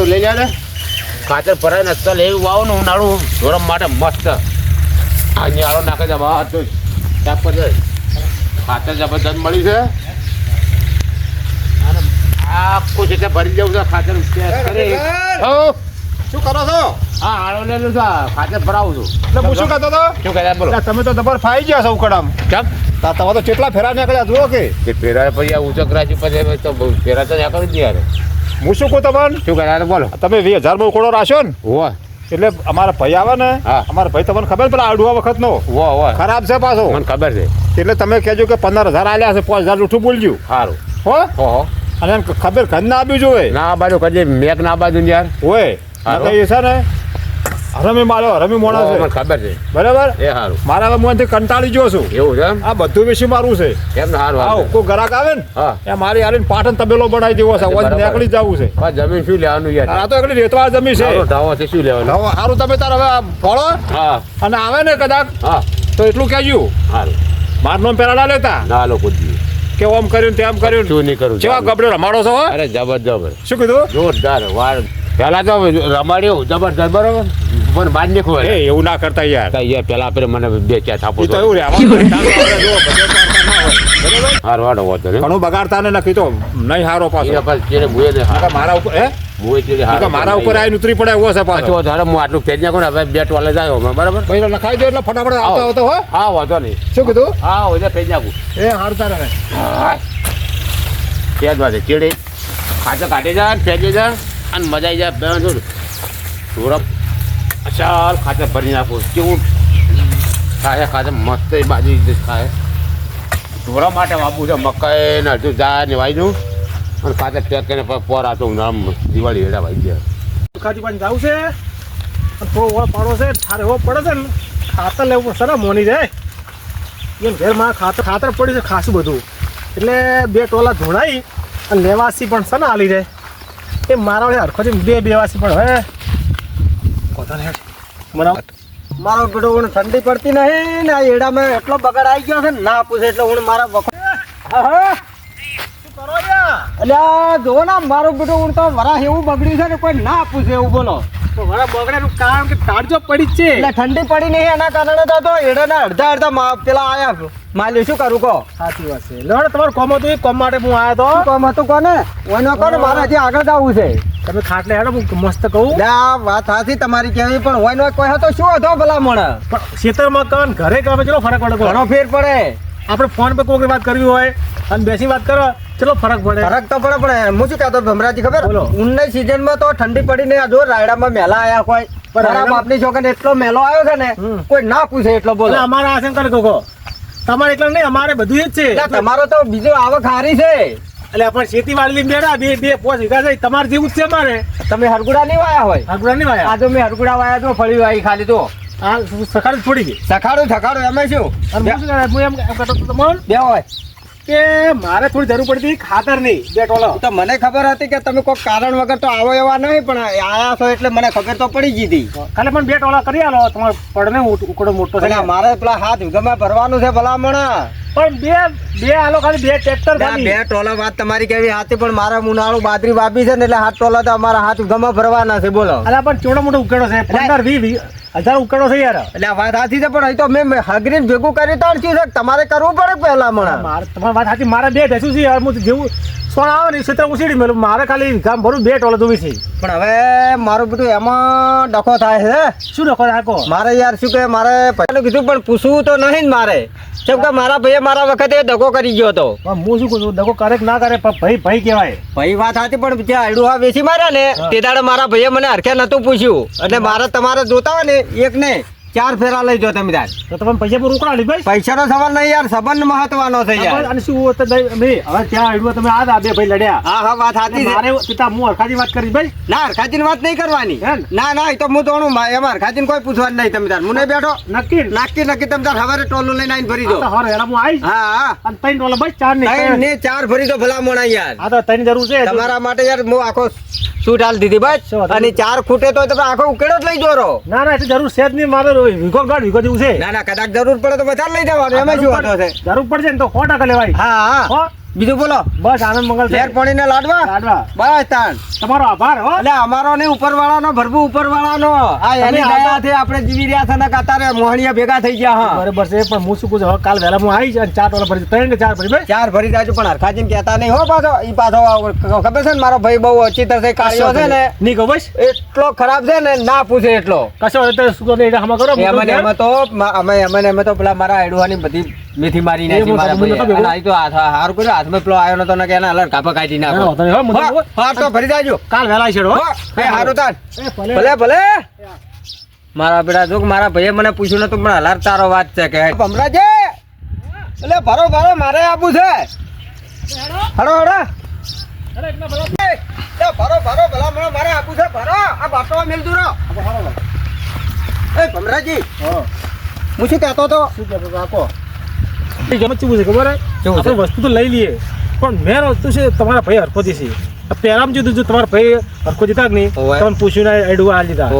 બધું લઈ ને ખાતર ભરાય ને તલ એવું વાવો ને ઉનાળું ધોરમ માટે મસ્ત. આ નિયાળો નાખે છે બહાર તો. ખાતર જબરદસ્ત મળ્યું છે. આખું છે ભરી જવું છે ખાતર શું કરો છો? હા આળો લેલું છે ખાતર ભરાવું છું. એટલે હું શું કહેતો હતો? શું કહેતા બોલો. તમે તો તમારે ફાઈ ગયા છો ઉકડામ કેમ? તા તમે તો કેટલા ફેરા નીકળ્યા જુઓ કે? ફેરા પછી આ ઊંચો કરાચી પછી તો ફેરા તો નીકળી યાર હું શું કહું તમને? શું કહેતા બોલો. તમે વીસ હજારમાં ઉકોડો રાખ્યો ને? હોય એટલે અમારા ભાઈ આવે ને અમારા ભાઈ તમને ખબર પેલા આડુઆ વખત નો ખરાબ છે પાછો. મને ખબર છે. એટલે તમે કહેજો કે પંદર હજાર આલ્યા છે પાંચ હજાર જૂઠું બોલજો. સારું હો? હો અને ખબર ઘર ના આપ્યું જોવે ના બાજુ કદી મેક ના બાજુ યાર. હોય. એ છે ને હરમી મારો હરમી મોણા મને છે. ખબર છે. બરાબર? એ સારું મારા હવે મોંથી કંટાળી ગયો છું. એવું છે એમ? આ બધું વિશે મારું છે. ને સારું આવો કોઈ ગ્રાહક આવે ને હા. એ મારી હારીને પાટણ તબેલો બનાવી દેવો છે. વધ નીકળી જવું છે. આ જમીન શું લેવાનું યાર? આ તો એકલી રેતવાળ જમીન છે. ઢાવો છે શું લેવાનું? હવે સારું તમે તાર હવે ફળો હા. અને આવે ને કદાચ હા. તો એટલું કહેજો. સારું મારું નામ ના લેતા. ના લોકો કે ઓમ કર્યું તેમ કર્યું શું નહીં કરું જેવા ગબડે રમાડો છો? અરે જબરજબર શું કીધું? જોરદાર વાર પેલા તો રમાડ્યો જબરજસ્ત બરોબર. પણ બાદ નીકળો એ એવું ના કરતા યાર. યાર પેલા આપણે મને બે ચાર થાપો તો એવું રે હારો ના હોતો ને ઘણું બગાડતા ને નક્કી તો નહીં હારો પાછો. ને મારા ઉપર હે? મારા ઉપર આવીને ઉતરી પડે એવો છે પાછો. ધારે હું આટલું ફેજ નાખું ને હવે બે ટોલે જાય અમે બરાબર? ભાઈ લખાઈ દો એટલે ફટાફટ આવતો આવો. આવતો હો. હા વાંધો નહીં. શું કીધું? હા હોય ફેજ નાખું. એ હારતા રહે ફેજ વાંધે ચીડે. ખાતે કાઢી જા ને ફેજે જાય અને મજા આવી જાય બે જોડ ખાતર ભરી નાખું. કેવું ખાય ખાતે મસ્ત એ બાજુ ખાય. ઢોરા માટે વાપું છે, મકાઈ ને અડધું જાય ને વાઈ દઉં. અને ખાતે પેક કરીને પોર આતો ઉનાળામાં દિવાળી હેડા વાઈ જાય ખાતી પાણી જાવ છે. થોડો વળ પાડો છે, ઠાર એવો પડે છે ને, ખાતર લેવું પડશે ને, મોની જાય. એમ ઘેરમાં ખાતર ખાતર પડ્યું છે, ખાસું બધું. એટલે બે ટોલા ધોણાઈ અને લેવાસી પણ છે ને હાલી જાય એ મારા વડે હરખો છે બે બેવાસી પણ હવે મારો બેટો હું ઠંડી પડતી નહીં ને આ એડામાં એટલો બગાડ આવી ગયો છે ના પૂછે એટલે હું મારા વખત અલ્યા જો ને મારો બેટો હું તો વરાહ એવું બગડ્યું છે ને કોઈ ના પૂછે એવું બોલો. તો મારા બગડાનું કારણ કે તાળજો પડી છે. એટલે ઠંડી પડી નહીં એના કારણે તો તો એડાના અડધા અડધા પેલા આયા. માલ્યું શું કરું કહો? સાચી વાત છે. લો તમારું કોમ હતું એ કોમ માટે હું આવ્યો તો. શું હતું કોને? ઓનો કોને? મારે હજી આગળ જવું છે. તમે ખાટલે હેડો હું મસ્ત કહું. આ વાત સાચી તમારી કેવી પણ હોય નો કોઈ હતો શું હતો ભલા મને પણ ખેતરમાં કન ઘરે કામે ચલો ફરક પડે ઘણો ફેર પડે. આપણે ફોન પર કોઈ વાત કરવી હોય. અને બેસી વાત કરો ચલો ફરક પડે. ફરક તો પડે પણ હું શું કહેતો ભમરાજી ખબર? બોલો. ઉનની સિઝનમાં તો ઠંડી પડીને આ જો રાયડામાં મેલા આયા કોઈ. પણ મારા બાપની છોકરીને એટલો મેલો આવ્યો છે ને કોઈ ના પૂછે એટલો બોલો. અમારા આસન કરે કહો. તમારે એકલા નહીં અમારે બધું જ છે. તમારો તો બીજો આવક હારી છે. એટલે આપણે ખેતી વાળી મેળા બે બે પોચ વીઘા છે તમારે જેવું જ છે અમારે. તમે હરગુડા નહીં વાયા હોય? હરગુડા નહીં વાયા. આ તો મેં હરગુડા વાયા તો ફળી વાઈ ખાલી તો. આ સખાડું છોડી ગઈ સખાડું સખાડું એમાં શું? હું એમ કહેતો બે હોય. કે મારે થોડી જરૂર પડતી ખાતર નહીં બે ટોલો. તો મને ખબર હતી કે તમે કોઈ કારણ વગર તો આવો એવા નહીં પણ આયા છો એટલે મને ખબર તો પડી ગઈ હતી. ખાલી પણ બે ટોલા કરી આલો તમારો પડને ઉકડો મોટો છે. મારે પેલા હાથ વિગમાં ભરવાનું છે ભલામણ. પણ બે બે આલો ખાલી બે ટ્રેક્ટર બે ખાલી. બે ટોલા વાત તમારી કેવી હાથી પણ મારા મુનાળું બાદરી વાપી છે ને એટલે હાથ ટોલા તો અમારા હાથ ગમે ભરવાના છે બોલો. અલા પણ ચોડો મોટો ઉકેડો છે? પંદર વી હજાર ઉકેલો છે યાર. એટલે વાત સાચી છે પણ અહીં તો મેં હગરીને ભેગું કરી તો અડચી છે? તમારે કરવું પડે પહેલા મને. તમારી વાત સાચી મારે બે ભેંસું છે યાર હું જેવું સોણ આવે ને ક્ષેત્ર ઉછીડી મેલું. મારે ખાલી ગામ ભરું બે ટોલે જોવી છે. પણ હવે મારું બધું એમાં ડખો થાય છે. શું ડખો રાખો મારે યાર શું કે મારે પહેલું કીધું પણ પૂછવું તો નહીં ને મારે. કેમ કે મારા ભાઈએ મારા વખતે દગો કરી ગયો હતો. હું શું કહું છું દગો કરે કે ના કરે પણ ભાઈ ભાઈ કહેવાય. ભાઈ વાત હતી પણ જે આયડું આ વેચી માર્યા ને તે દાડે મારા ભાઈએ મને હરખે નહોતું પૂછ્યું. અને મારે તમારે જોતા હોય ને એક ને ચાર ફેરા લઈ જો તમે તાર. તો તમે પૈસા પર રોકડા ભાઈ. પૈસાનો સવાલ નહીં યાર સંબંધ મહત્વનો છે યાર. અને શું હોત મેં હવે ત્યાં આવ્યો તમે આ બે ભાઈ લડ્યા. હા હા વાત સાચી છે. મારે પિતા હું હરખાજી વાત કરી ભાઈ. ના હરખાતીની વાત નહીં કરવાની. ને? ના એ તો હું તોણું એમાં હરખાતીને કોઈ પૂછવા નહીં તમે તાર. મુને બેઠો. નક્કી? નક્કી નક્કી તમે તાર સવારે ટોલું લઈને આવીને ભરી દો. તો હર હેરા હું આવીશ હા હા. અને ત્રણ ટોલા બસ ચાર નહીં ને ચાર ભરી દો ભલા મોણા યાર. આ તો ત્રણ જરૂર છે. તમારા માટે યાર હું આખો સૂટ હાલ દીધી બસ અને ચાર ખૂટે તો તમે આખો ઉકેડો જ લઈ જોરો ના ના એટલે જરૂર છે જ નહીં મારે વિકો ગાડ વિકો જેવું છે. ના ના કદાચ જરૂર પડે તો વધારે લઈ જવાનું એમાં શું વાંધો છે? જરૂર પડશે ને તો સો ટકા લેવાય. હા હો. બીજું બોલો. બસ આનંદ મંગલ ફેર પાણીને લાડવા? લાડવા. બસ તાન તમારો આભાર હો. એટલે અમારો ને ઉપરવાળાનો ભરભુ ઉપરવાળાનો. આ એની તમે આવતા- દયાથી આપણે જીવી રહ્યા છે ને કાતારે મોહણીયા ભેગા થઈ ગયા હા. બરાબર છે પણ હું શું કહું છું હવે કાલ વહેલા હું આવી અને ચાર વાળા ભરી ત્રણ ચાર ભરી ચાર ભરી જાજો પણ હરખાજી કહેતા નહીં હો પાછો. ઈ પાછો ખબર છે ને મારો ભાઈ બહુ અચિતર છે કાળિયો છે ને નહીં. ખબર બસ. એટલો ખરાબ છે ને ના પૂછે એટલો. કશો શું કહો એટલે હમણાં કરો ને એમાં તો અમે અમે અમે તો પેલા મારા એડવાની બધી મેથી મારી નાખી મારા ભેગો? અને આ તો હાથ- હારું કર્યું. હાથમાં પેલો આવ્યો નતો ને કે એના અલર કાપા કાઢી નાખો. હો, તો ફરી જાજો. કાલ વેલા છેડો એ હારું તાર ભલે. ભલે મારા બેટા જો મારા ભાઈએ મને પૂછ્યું નતું પણ હલાર તારો વાત છે કે. ભમરાજે એટલે ભરો ભરો મારે આપવું છે. હડો હડો. ભરો ભરો ભલા મને મારે આપવું છે. ભરો. આ બાટો મેલતું રહો એ ભમરાજી હું. શું કહેતો તો શું કહેતો હતો? એ ગમે છે ખબર? આપણે વસ્તુ તો લઈ લઈએ પણ મેન વસ્તુ છે તમારા ભાઈ હરખોજી છે. પહેલામાં જોયું જો તમારા ભાઈ હરખોજી જીતા જ નહીં. તમને પૂછ્યું ને એડવા આ લીધા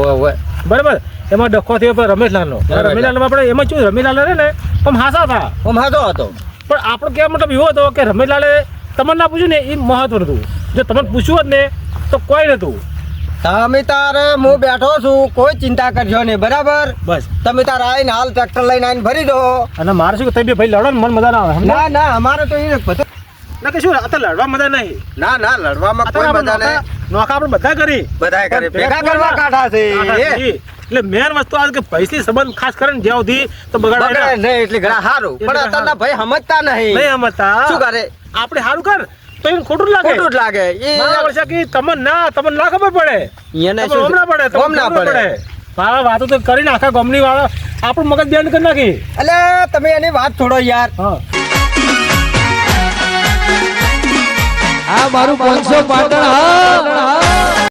બરાબર? એમાં ડખો થયો પણ રમેશલાલનો. રમેશલાલ. રમેશલાલમાં આપણે એમાં શું રમેશલાલ ને પણ હાસા હતા. હાજો હતો. પણ આપણો કહેવા મતલબ એવો હતો કે રમેશલાલે તમને ના પૂછ્યું ને એ મહત્વ હતું. જો તમને પૂછ્યું હોત ને તો કોઈ નતું તમે તારે હું બેઠો છું કોઈ ચિંતા કરજો નહીં બરાબર? બસ. તમે તાર આવીને હાલ ટ્રેક્ટર લઈને આવીને ભરી દો. અને મારે શું તમે ભાઈ લડો ને મન મજા ના આવે? ના ના અમારે તો એ બધું ના કે શું અત્યારે લડવા મજા નહીં. ના ના લડવામાં કોઈ મજા બધા નહીં. નોખા આપણે બધા કરી. બધાય કરી. ભેગા કરવા કાઢા છે. કાંઠા એ. છે. એટલે મેન વસ્તુ આ કે પૈસી સંબંધ ખાસ કરીને જ્યાં સુધી તો બગડે બગાડે નહીં એટલે ઘણા સારું પણ અત્યારના ભાઈ સમજતા નહીં. નહીં સમજતા. શું કરે? આપણે સારું કર. તો એને ખોટું લાગે. ખોટું લાગે. એ મારા વર્ષે કે તમને ના તમને ના ખબર પડે? એને ઓમ ના પડે તમને ના પડે. મારા વાતો તો કરીને આખા ગમની વાળા આપણું મગજ કરી નાખી. એટલે તમે એની વાત થોડો યાર. હા. મારું પાંચસો પાટણ હા